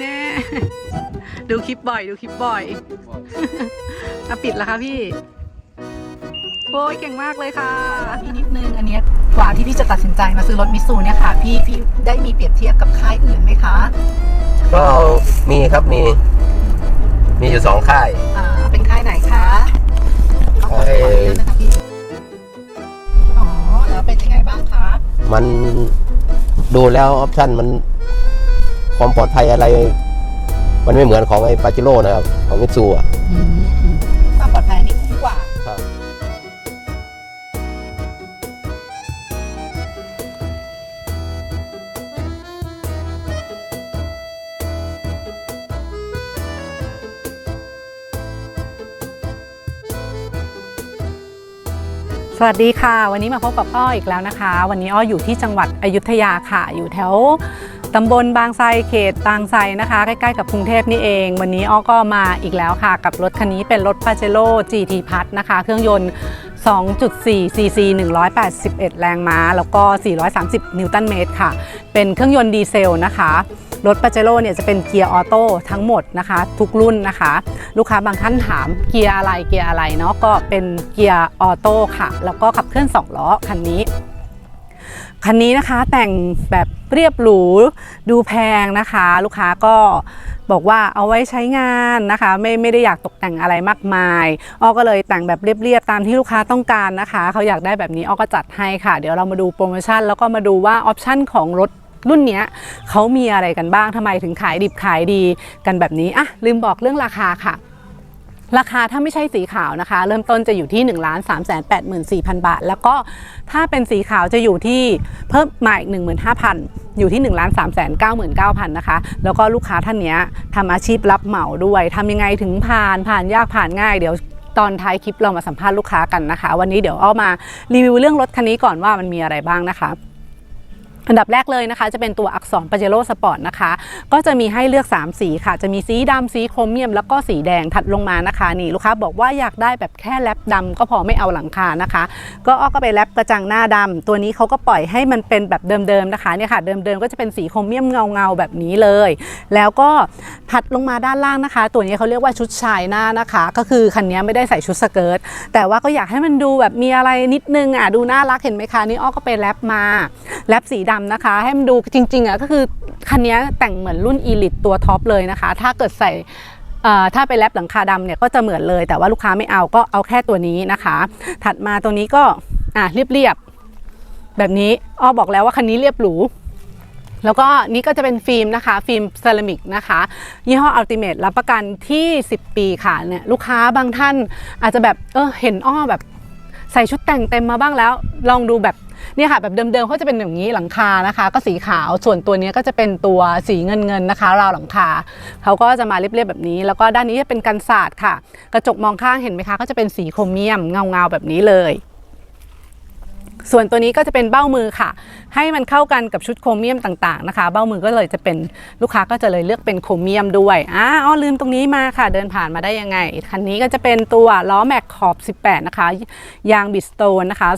แน่ ดูคลิปบ่อย ดูคลิปบ่อยมาปิดแล้วค่ะพี่โอ้ยเก่งมากเลยค่ะ พี่นิดนึงอันเนี้ยกว่าที่พี่จะตัดสินใจมาซื้อรถมิตซูเนี่ยค่ะ พี่พี่ได้มีเปรียบเทียบกับค่ายอื่นไหมคะ ก็มีครับมี มีอยู่สองค่ายอ่าเป็นค่ายไหนคะเอาขอขอเยอะนะคะพี่อ๋อแล้วเป็นยังไงบ้างคะมันดูแล้วออปชั่นมัน ความปลอดภัยอะไร มันไม่เหมือนของไอ้ปาจิโร่นะครับ ของมิตซูอะอืมความปลอดภัยอันนี้คุ้มกว่าครับสวัสดีค่ะ วันนี้มาพบกับอ้ออีกแล้วนะคะ วันนี้อ้ออยู่ที่จังหวัดอยุธยาค่ะ อยู่แถว ตำบลบางไทรเขตบางไทรนะคะ ใกล้ๆกับกรุงเทพนี่เอง วันนี้อ้อก็มาอีกแล้วค่ะ กับรถคันนี้เป็นรถ p a j e r o GT p a s นะคะ เครื่องยนต์ 2.4 cc 181 แรงม้า แล้วก็ 430 นิวตันเมตรค่ะ เป็นเครื่องยนต์ดีเซลนะคะรถปาเจโร่เนี่ยจะเป็นเกียร์ออโต้ทั้งหมดนะคะ ทุกรุ่นนะคะ ลูกค้าบางท่านถามเกียร์อะไรเกียร์อะไรเนาะก็เป็นเกียร์ออโต้ค่ะ แล้วก็ขับเคลื่อน 2 ล้อคันนี้ คันนี้นะคะแต่งแบบเรียบหรูดูแพงนะคะ ลูกค้าก็บอกว่าเอาไว้ใช้งานนะคะ ไม่ไม่ได้อยากตกแต่งอะไรมากมายอ้อก็เลยแต่งแบบเรียบๆตามที่ลูกค้าต้องการนะคะ เขาอยากได้แบบนี้อ้อก็จัดให้ค่ะ เดี๋ยวเรามาดูโปรโมชั่น แล้วก็มาดูว่าออปชั่นของรถรุ่นนี้เขามีอะไรกันบ้างทำไมถึงขายดิบขายดีกันแบบนี้อะลืมบอกเรื่องราคาค่ะ ราคาถ้าไม่ใช่สีขาวนะคะ เริ่มต้นจะอยู่ที่1 3 8 4 0 0 0 บาท แล้วก็ถ้าเป็นสีขาวจะอยู่ที่เพิ่มมาอีก15,000 อยู่ที่ 1 3 9 9 0 0 0 นะคะ แล้วก็ลูกค้าท่านนี้ทำอาชีพรับเหมาด้วยทำยังไงถึงผ่านผ่านยากผ่านง่ายเดี๋ยวตอนท้ายคลิปเรามาสัมภาษณ์ลูกค้ากันนะคะ วันนี้เดี๋ยวเอามารีวิวเรื่องรถคันนี้ก่อนว่ามันมีอะไรบ้างนะคะ อันดับแรกเลยนะคะ จะเป็นตัวอักษรปาเจโร่สปอร์ตนะคะ ก็จะมีให้เลือก 3 สีค่ะ จะมีสีดำสีโครเมียม แล้วก็สีแดงถัดลงมานะคะนี่ลูกค้าบอกว่าอยากได้แบบแค่แรปดำก็พอไม่เอาหลังคานะคะ ก็อ้อก็ไปแรปกระจังหน้าดำตัวนี้เขาก็ปล่อยให้มันเป็นแบบเดิมๆนะคะเนี่ยค่ะเดิมๆก็จะเป็นสีโครเมียมเงาๆแบบนี้เลย แล้วก็ถัดลงมาด้านล่างนะคะ ตัวนี้เขาเรียกว่าชุดชายหน้านะคะ ก็คือคันนี้ไม่ได้ใส่ชุดสเกิร์ตแต่ว่าก็อยากให้มันดูแบบมีอะไรนิดนึงอะดูน่ารักเห็นไหมคะนี่อ้อก็ไปแรปมาแรปสีดำนะคะ ให้มันดูจริงๆอะก็คือคันนี้แต่งเหมือนรุ่นอีลิตตัวท็อปเลยนะคะ ถ้าเกิดใส่ถ้าไปแรปหลังคาดำเนี่ยก็จะเหมือนเลย แต่ว่าลูกค้าไม่เอาก็เอาแค่ตัวนี้นะคะ ถัดมาตัวนี้ก็อะเรียบๆแบบนี้อ้อบอกแล้วว่าคันนี้เรียบหรูแล้วก็นี่ก็จะเป็นฟิล์มนะคะ ฟิล์มเซรามิกนะคะ ยี่ห้ออัลติเม e รับประกันที่ 10 ปีค่ะเนี่ยลูกค้าบางท่านอาจจะแบบเออเห็นอ้อแบบใส่ชุดแต่งเต็มมาบ้างแล้ว ลองดูแบบ เนี่ยค่ะแบบเดิมๆเขาจะเป็นอย่างนี้หลังคานะคะ ก็สีขาวส่วนตัวนี้ก็จะเป็นตัวสีเงินเงินๆนะคะ ราวหลังคาเขาก็จะมาเรียบๆแบบนี้ แล้วก็ด้านนี้จะเป็นกันศาสตร์ค่ะ กระจกมองข้างเห็นไหมคะก็จะเป็นสีโครเมียมเงาๆแบบนี้เลย ส่วนตัวนี้ก็จะเป็นเบ้ามือค่ะ ให้มันเข้ากันกับชุดโครเมียมต่างๆนะคะ เบ้ามือก็เลยจะเป็นลูกค้าก็จะเลยเลือกเป็นโครเมียมด้วยอ่าอ๋อลืมตรงนี้มาค่ะ เดินผ่านมาได้ยังไง คันนี้ก็จะเป็นตัวล้อแม็กขอบ 18 นะคะ ยางบิสโตนนะคะ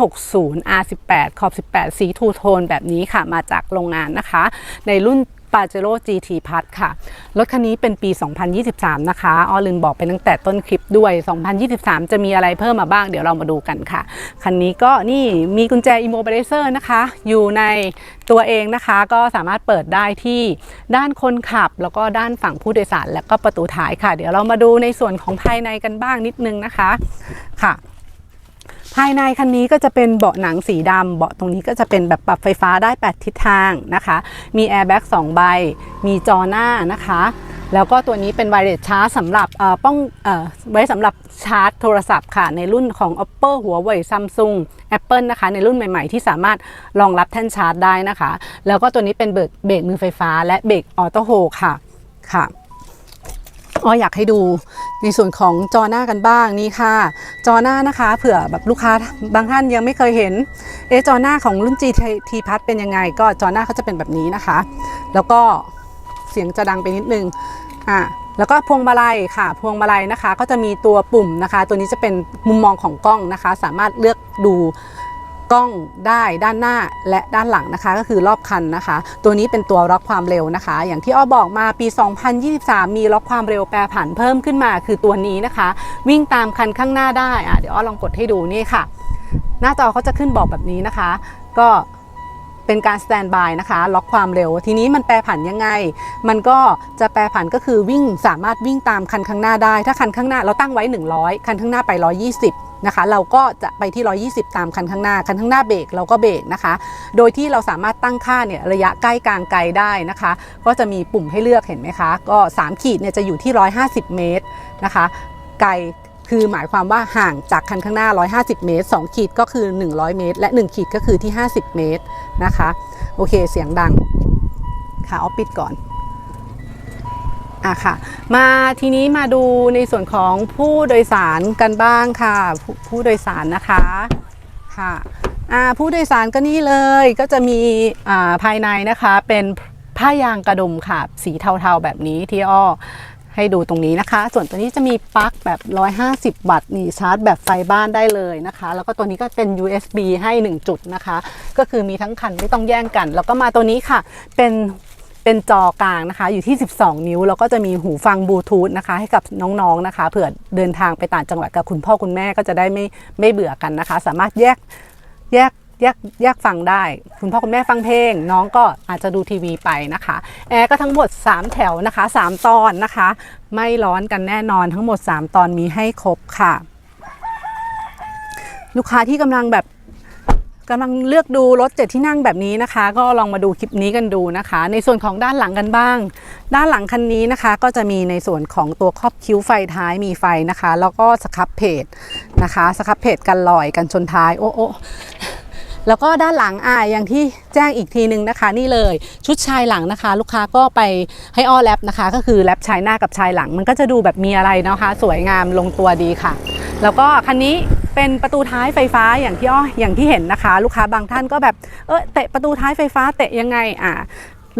26560 R18 ขอบ 18 สีทูโทนแบบนี้ค่ะ มาจากโรงงานนะคะ ในรุ่น p a j e r o GT p a s ค่ะ รถคันนี้เป็นปี 2023 นะคะ ออลืมบอกไปตั้งแต่ต้นคลิปด้วย 2023 จะมีอะไรเพิ่มมาบ้าง เดี๋ยวเรามาดูกันค่ะ คันนี้ก็นี่มีกุญแจ immobilizer นะคะ อยู่ในตัวเองนะคะ ก็สามารถเปิดได้ที่ด้านคนขับ แล้วก็ด้านฝั่งผู้โดยสาร และก็ประตูท้ายค่ะ เดี๋ยวเรามาดูในส่วนของภายในกันบ้างนิดนึงนะคะค่ะ ภายในคันนี้ก็จะเป็นเบาะหนังสีดำเบาะตรงนี้ก็จะเป็นแบบปรับไฟฟ้าได้ 8 ทิศทางนะคะ มีแอร์แบ็ก2ใบ มีจอหน้านะคะ แล้วก็ตัวนี้เป็นไวเลสชาร์จสำหรับป้องไว้สำหรับชาร์จโทรศัพท์ค่ะ ในรุ่นของ Oppo หัวเว่ย Samsung Apple นะคะ ในรุ่นใหม่ๆ ที่สามารถรองรับแท่นชาร์จได้นะคะ แล้วก็ตัวนี้เป็นเบรกเบรกมือไฟฟ้า และเบรกออโต้โฮค่ะค่ะ อ๋ออยากให้ดูในส่วนของจอหน้ากันบ้างนี่ค่ะ จอหน้านะคะ เผื่อแบบลูกค้าบางท่านยังไม่เคยเห็นเอจอหน้าของรุ่น GT p a s เป็นยังไง ก็จอหน้าเขาจะเป็นแบบนี้นะคะ แล้วก็เสียงจะดังไปนิดนึงอะแล้วก็พวงมาลัยค่ะ พวงมาลัยนะคะ ก็จะมีตัวปุ่มนะคะ ตัวนี้จะเป็นมุมมองของกล้องนะคะ สามารถเลือกดู กล้องได้ด้านหน้าและด้านหลังนะคะ ก็คือรอบคันนะคะ ตัวนี้เป็นตัวล็อกความเร็วนะคะ อย่างที่อ้อบอกมาปี 2023 มีล็อกความเร็วแปรผันเพิ่มขึ้นมา คือตัวนี้นะคะ วิ่งตามคันข้างหน้าได้อะเดี๋ยวอ้อลองกดให้ดูนี่ค่ะ หน้าจอเขาจะขึ้นบอกแบบนี้นะคะ ก็เป็นการสแตนบายนะคะ ล็อกความเร็ว ทีนี้มันแปรผันยังไง มันก็จะแปรผันก็คือวิ่งสามารถวิ่งตามคันข้างหน้าได้ ถ้าคันข้างหน้าเราตั้งไว้ 100 คันข้างหน้าไป 120 นะคะ เราก็จะไปที่ 120 ตามคันข้างหน้า คันข้างหน้าเบรกเราก็เบรกนะคะ โดยที่เราสามารถตั้งค่าเนี่ยระยะใกล้กลางไกลได้นะคะ ก็จะมีปุ่มให้เลือกเห็นไหมคะ ก็ 3 ขีดเนี่ยจะอยู่ที่ 150 เมตรนะคะ ไกลคือหมายความว่าห่างจากคันข้างหน้า 150 เมตร 2 ขีดก็คือ 100 เมตร และ 1 ขีดก็คือที่ 50 เมตรนะคะ โอเค เสียงดัง ค่ะเอาปิดก่อน อะค่ะ มาทีนี้มาดูในส่วนของผู้โดยสารกันบ้างค่ะผผู้โดยสารนะคะค่ะอ่าผู้โดยสารก็นี่เลยก็จะมีอ่าภายในนะคะเป็นผ้ายางกระดุมค่ะ สีเทาๆแบบนี้ที่อ้อให้ดูตรงนี้นะคะ ส่วนตัวนี้จะมีปลั๊กแบบ 150 วัตต์นี่ชาร์จแบบไฟบ้านได้เลยนะคะ แล้วก็ตัวนี้ก็เป็น USB ให้ 1 จุดนะคะ ก็คือมีทั้งคันไม่ต้องแย่งกัน แล้วก็มาตัวนี้ค่ะ เป็น เป็นจอกลางนะคะอยู่ที่ 12 นิ้ว แล้วก็จะมีหูฟังบลูทูธนะคะ ให้กับน้องๆนะคะเผื่อเดินทางไปต่างจังหวัดกับคุณพ่อคุณแม่ก็จะได้ไม่ไม่เบื่อกันนะคะ สามารถแยกแยกแยกแยกฟังได้ คุณพ่อคุณแม่ฟังเพลง น้องก็อาจจะดูทีวีไปนะคะแอร์ก็ทั้งหมด 3 แถวนะคะ 3 ตอนนะคะ ไม่ร้อนกันแน่นอนทั้งหมด 3 ตอนมีให้ครบค่ะ ลูกค้าที่กำลังแบบ กำลังเลือกดูรถเจ็ดที่นั่งแบบนี้นะคะ ก็ลองมาดูคลิปนี้กันดูนะคะ ในส่วนของด้านหลังกันบ้าง ด้านหลังคันนี้นะคะ ก็จะมีในส่วนของตัวครอบคิ้วไฟท้ายมีไฟนะคะ แล้วก็สครับเพจนะคะสครับเพจกันลอยกันชนท้ายโอ้โอ้แล้วก็ด้านหลังอ่าอย่างที่แจ้งอีกทีนึงนะคะ นี่เลยชุดชายหลังนะคะ ลูกค้าก็ไปให้อ้อแรปนะคะ ก็คือแรปชายหน้ากับชายหลัง มันก็จะดูแบบมีอะไรนะคะ สวยงามลงตัวดีค่ะ แล้วก็คันนี้ เป็นประตูท้ายไฟฟ้าอย่างที่อ้ออย่างที่เห็นนะคะ ลูกค้าบางท่านก็แบบเออเตะประตูท้ายไฟฟ้าเตะยังไงอ่า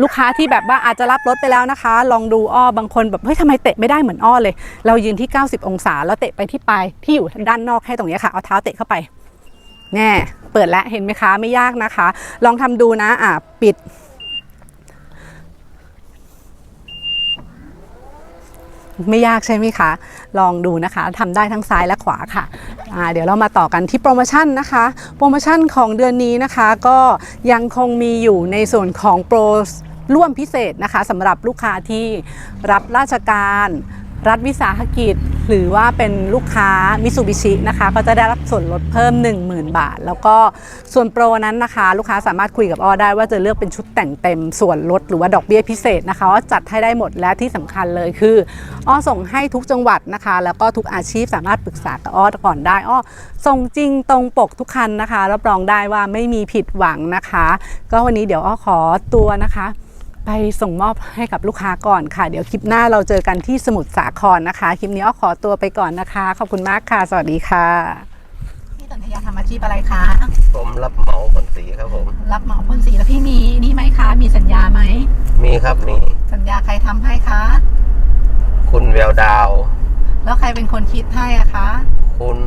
ลูกค้าที่แบบว่าอาจจะรับรถไปแล้วนะคะ ลองดูอ้อบางคนแบบเฮ้ยทำไมเตะไม่ได้เหมือนอ้อเลย เรายืนที่ 90 องศา แล้วเตะไปที่ปลายที่อยู่ด้านนอกให้ตรงนี้ค่ะ เอาเท้าเตะเข้าไปแน่เปิดแล้วเห็นไหมคะไม่ยากนะคะ ลองทำดูนะอ่าปิด ไม่ยากใช่ไหมคะ ลองดูนะคะทำได้ทั้งซ้ายและขวาค่ะะเดี๋ยวเรามาต่อกันที่โปรโมชั่นนะคะ โปรโมชั่นของเดือนนี้นะคะ ก็ยังคงมีอยู่ในส่วนของโปรร่วมพิเศษนะคะสำหรับลูกค้าที่รับราชการ รัฐวิสาหกิจ หรือว่าเป็นลูกค้ามิซูบิชินะคะก็จะได้รับส่วนลดเพิ่ม 10,000 บาท แล้วก็ส่วนโปรนั้นนะคะ ลูกค้าสามารถคุยกับอ้อได้ว่าจะเลือกเป็นชุดแต่งเต็มส่วนลดหรือว่าดอกเบี้ยพิเศษนะคะอ้อจัดให้ได้หมดและที่สำคัญเลยคืออ้อส่งให้ทุกจังหวัดนะคะ แล้วก็ทุกอาชีพสามารถปรึกษากับอ้อก่อนได้อ้อส่งจริงตรงปกทุกคันนะคะรับรองได้ว่าไม่มีผิดหวังนะคะ ก็วันนี้เดี๋ยวอ้อขอตัวนะคะ ไปส่งมอบให้กับลูกค้าก่อนค่ะ เดี๋ยวคลิปหน้าเราเจอกันที่สมุทรสาครนะคะ คลิปนี้อ้อขอตัวไปก่อนนะคะ ขอบคุณมากค่ะ สวัสดีค่ะ พี่ตันทยาทำอาชีพอะไรคะ ผมรับเหมาคนสีครับผม รับเหมาพ่นสีแล้วพี่มีนี่ไหมคะ มีสัญญาไหม มีครับมีสัญญาใครทำให้คะ คุณแววดาว แล้วใครเป็นคนคิดให้อะคะ คุณ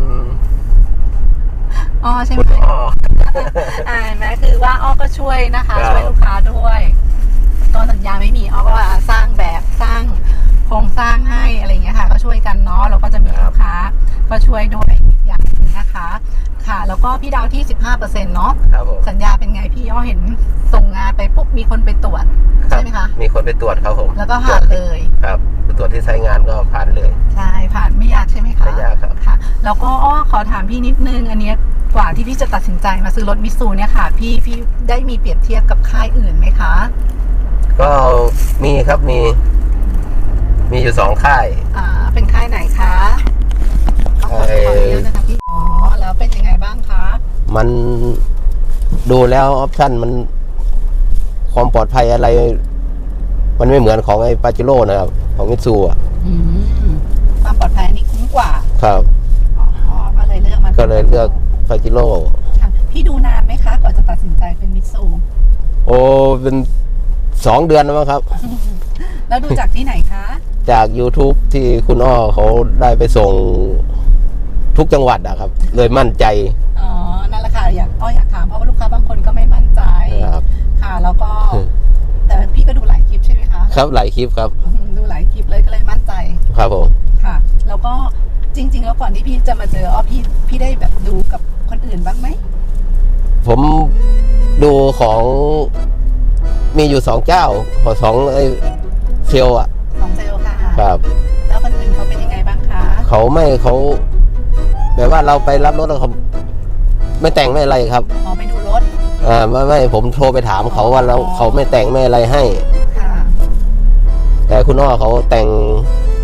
อ้อใช่ไหมคุณอ้อ อ่าเห็นไหมคือว่าอ้อก็ช่วยนะคะ ครับ ช่วยลูกค้าด้วย ตัวสัญญาไม่มีอ้อก็สร้างแบบสร้างโครงสร้างให้อะไรอย่างเงี้ยค่ะ ก็ช่วยกันเนาะแล้วก็จะมีลูกค้าก็ช่วยด้วยอีกอย่างหนึงนะคะ ค่ะ แล้วก็พี่ดาวที่15%เนาะครับผมสัญญาเป็นไงพี่อ้อเห็นส่งงานไปปุ๊บมีคนไปตรวจครัใช่ไหมคะมีคนไปตรวจครับผมแล้วก็ผ่านเลยครับไปตรวจที่ไซต์งานก็ผ่านเลยใช่ผ่านไม่ยากใช่ไหมคะไม่ยากครับค่ะ แล้วก็อ้อขอถามพี่นิดนึงอันเนี้ยกว่าที่พี่จะตัดสินใจมาซื้อรถมิตซูเนี่ยค่ะ พี่พี่ได้มีเปรียบเทียบกับค่ายอื่นไหมคะ ก็มีครับมี มีอยู่สองค่าย อ่า เป็นค่ายไหนคะขอขอขออนุญาตนะคะพี่อ๋อแล้วเป็นยังไงบ้างคะมันดูแล้วออปชั่นมันความปลอดภัยอะไร มันไม่เหมือนของไอ้ปาจิโร่นะครับ ของมิตซูอะอืมความปลอดภัยนี่คุ้มกว่าครับ อ๋อก็เลยเลือกมาก็เลยเลือกปาจิโร่ค่ะพี่ดูนานไหมคะก่อนจะตัดสินใจเป็นมิตซูโอ้เป็น สองเดือนแล้วมั้งครับ แล้วดูจากที่ไหนคะ จาก YouTube ที่คุณอ้อเขาได้ไปส่งทุกจังหวัดอะครับ เลยมั่นใจ อ๋อ นั่นแหละค่ะ อยากอ้ออยากถามเพราะว่าลูกค้าบางคนก็ไม่มั่นใจ ครับ ค่ะ แล้วก็อืมแต่พี่ก็ดูหลายคลิปใช่ไหมคะ ครับหลายคลิปครับอืมดูหลายคลิปเลยก็เลยมั่นใจ ครับผม ค่ะ แล้วก็จริง ๆ แล้วก่อนที่พี่จะมาเจออ้อพี่พี่ได้แบบดูกับคนอื่นบ้างไหม ผมดูของ มีอยู่สองเจ้าของสองไอ้เซลลอะของเซลล์ค่ะ ครับ แล้วคนอื่นเขาเป็นยังไงบ้างคะ เขาไม่เขาแบบว่าเราไปรับรถแล้วเขาไม่แต่งไม่อะไรครับพอไปดูรถ อ่าไม่ไม่ผมโทรไปถามเขาว่าเราอ๋อเขาไม่แต่งไม่อะไรให้ ค่ะ แต่คุณอ้อเขาแต่ง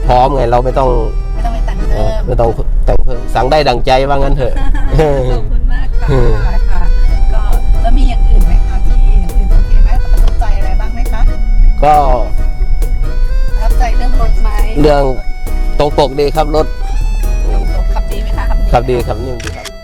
พร้อมไงเราไม่ต้องไม่ต้องไปแต่งเอ่เพิ่อมไม่ต้องแต่งเพิ่มสั่งได้ดังใจว่างั้นเถอะ ขอบคุณมากค่ะ ก็ประทับใจเรื่องรถไหมเรื่องตรงปกดีครับรถ ขับดีไหมคะขับดี ขับดีครับนิ่มดีครับ